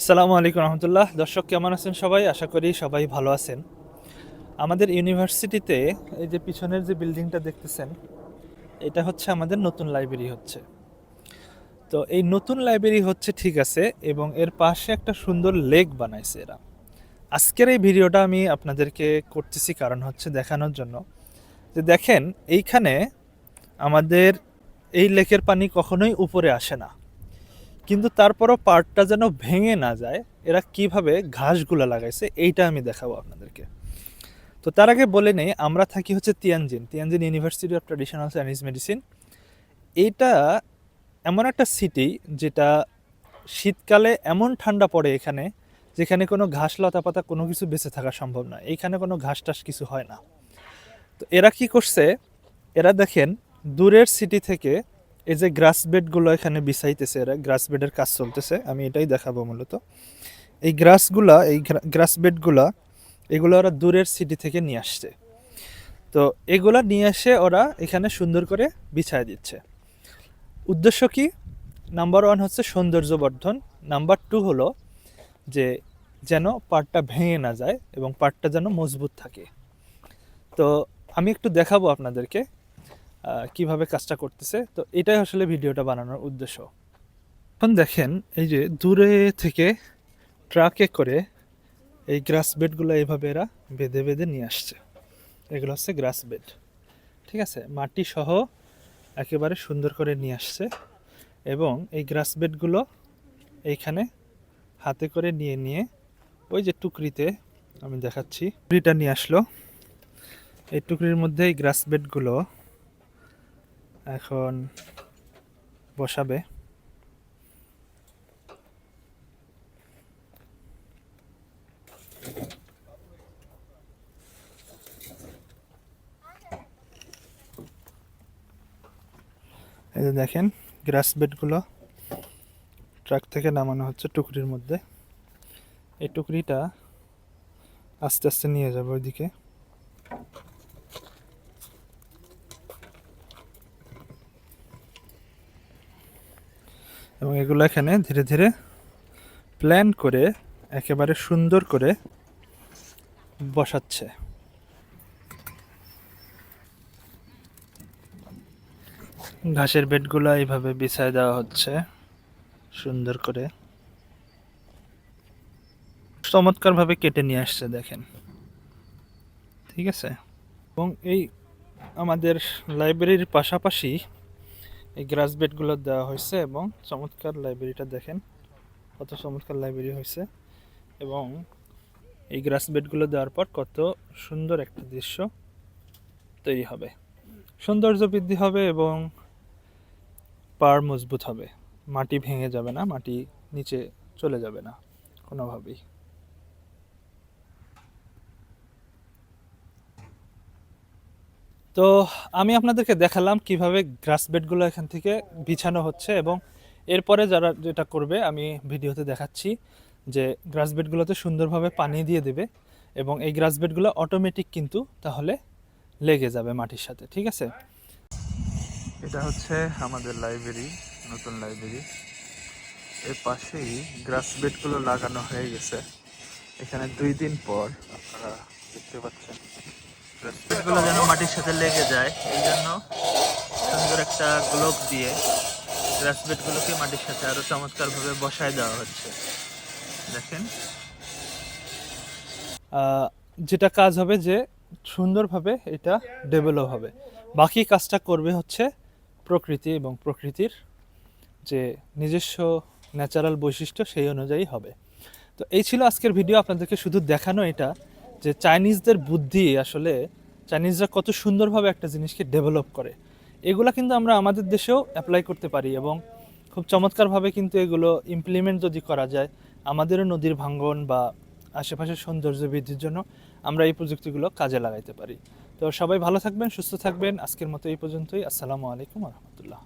আসসালামু আলাইকুম রহমতুল্লাহ। দর্শক, কেমন আছেন সবাই? আশা করি সবাই ভালো আছেন। আমাদের ইউনিভার্সিটিতে এই যে পিছনের যে বিল্ডিংটা দেখতেছেন, এটা হচ্ছে আমাদের নতুন লাইব্রেরি হচ্ছে। তো এই নতুন লাইব্রেরি হচ্ছে ঠিক আছে, এবং এর পাশে একটা সুন্দর লেক বানাইছে এরা। আজকের এই ভিডিওটা আমি আপনাদেরকে করতেছি কারণ হচ্ছে দেখানোর জন্য। যে দেখেন, এইখানে আমাদের এই লেকের পানি কখনোই উপরে আসে না। কিন্তু তারপরও পার্টটা যেন ভেঙে না যায়, এরা কীভাবে ঘাসগুলো লাগাইছে এইটা আমি দেখাবো আপনাদেরকে। তো তার আগে বলে নেই, আমরা থাকি হচ্ছে Tianjin. Tianjin university of traditional Chinese medicine এইটা এমন একটা সিটি যেটা শীতকালে এমন ঠান্ডা পড়ে এখানে, যেখানে কোনো ঘাস লতা পাতা কোনো কিছু বেঁচে থাকা সম্ভব না এইখানে কোনো ঘাস টাস কিছু হয় না। তো এরা কি করছে, এরা দেখেন, দূরের সিটি থেকে এই যে গ্রাস বেডগুলো এখানে বিছাইতেছে এরা গ্রাস বেডের কাজ চলতেছে, আমি এটাই দেখাবো মূলত। এই গ্রাসগুলা এই গ্রাস বেডগুলা এগুলো ওরা দূরের সিটি থেকে নিয়ে আসছে। তো এগুলা নিয়ে এসে ওরা এখানে সুন্দর করে বিছায় দিচ্ছে। উদ্দেশ্য কি? নাম্বার ওয়ান হচ্ছে সৌন্দর্য বর্ধন নাম্বার টু হলো যে যেন পাটটা ভেঙে না যায় এবং পাটটা যেন মজবুত থাকে। তো আমি একটু দেখাবো আপনাদেরকে। কীভাবে কাজটা করতেছে? তো এটাই আসলে ভিডিওটা বানানোর উদ্দেশ্য। এখন দেখেন, এই যে দূরে থেকে ট্রাকে করে এই গ্রাস বেডগুলো এইভাবে এরা বেঁধে বেঁধে নিয়ে আসছে। এগুলো হচ্ছে গ্রাস বেড। ঠিক আছে? মাটি সহ একেবারে সুন্দর করে নিয়ে আসছে এবং এই গ্রাস বেডগুলো এইখানে হাতে করে নিয়ে নিয়ে ওই যে টুকরিতে আমি দেখাচ্ছি, টুকরিটা নিয়ে আসলো। এই টুকরির মধ্যে এই গ্রাস বেডগুলো এখন বসাবে। এই যে দেখেন, গ্রাস বেডগুলো ট্রাক থেকে নামানো হচ্ছে টুকরির মধ্যে। এই টুকরিটা আস্তে আস্তে নিয়ে যাবে ওইদিকে। এবং এগুলো এখানে ধীরে ধীরে প্ল্যান করে একেবারে সুন্দর করে বসাচ্ছে। ঘাসের বেডগুলো এইভাবে বিছায় দেওয়া হচ্ছে সুন্দর করে। চমৎকারভাবে কেটে নিয়ে আসছে দেখেন। ঠিক আছে? এবং এই আমাদের লাইব্রেরির পাশাপাশি এই গ্রাস বেডগুলো দেওয়া হয়েছে এবং চমৎকার লাইব্রেরিটা দেখেন, কত চমৎকার লাইব্রেরি হয়েছে এবং এই গ্রাস বেডগুলো দেওয়ার পর কত সুন্দর একটা দৃশ্য তৈরি হবে। সৌন্দর্য বৃদ্ধি হবে এবং পাড় মজবুত হবে। মাটি ভেঙে যাবে না, মাটি নিচে চলে যাবে না, কোনোভাবেই। তো আমি আপনাদেরকে দেখালাম কীভাবে গ্রাস বেডগুলো এখান থেকে বিছানো হচ্ছে এবং এরপরে যারা যেটা করবে, আমি ভিডিওতে দেখাচ্ছি যে গ্রাস বেডগুলোতে সুন্দরভাবে পানি দিয়ে দেবে এবং এই গ্রাস বেডগুলো অটোমেটিক কিন্তু তাহলে লেগে যাবে মাটির সাথে, ঠিক আছে? এটা হচ্ছে আমাদের লাইব্রেরি নতুন লাইব্রেরি এর পাশেই গ্রাস বেডগুলো লাগানো হয়ে গেছে। এখানে দুই দিন পর আপনারা দেখতে পাচ্ছেন। গ্রাসবেডগুলো যেন মাটির সাথে লেগে যায়, এই জন্য সুন্দর একটা গ্লোভ দিয়ে গ্রাসবেডগুলোকে মাটির সাথে আরও চমৎকারভাবে বসায় দেওয়া হচ্ছে। দেখেন। যেটা কাজ হবে যে সুন্দরভাবে এটা ডেভেলপ হবে। বাকি কাজটা করবে হচ্ছে প্রকৃতি এবং প্রকৃতির যে নিজস্ব ন্যাচারাল বৈশিষ্ট্য সেই অনুযায়ী হবে। তো এই ছিল আজকের ভিডিও আপনাদেরকে শুধু দেখানো এটা। যে চাইনিজদের বুদ্ধি আসলে চাইনিজরা কত সুন্দরভাবে একটা জিনিসকে ডেভেলপ করে। এগুলা কিন্তু আমরা আমাদের দেশেও অ্যাপ্লাই করতে পারি এবং খুব চমৎকারভাবে কিন্তু এগুলো ইমপ্লিমেন্ট যদি করা যায়, আমাদেরও নদীর ভাঙ্গন বা আশেপাশের সৌন্দর্য বৃদ্ধির জন্য আমরা এই প্রযুক্তিগুলো কাজে লাগাইতে পারি। তো সবাই ভালো থাকবেন, সুস্থ থাকবেন। আজকের মতো এই পর্যন্তই। আসসালামু আলাইকুম রহমতুল্লাহ।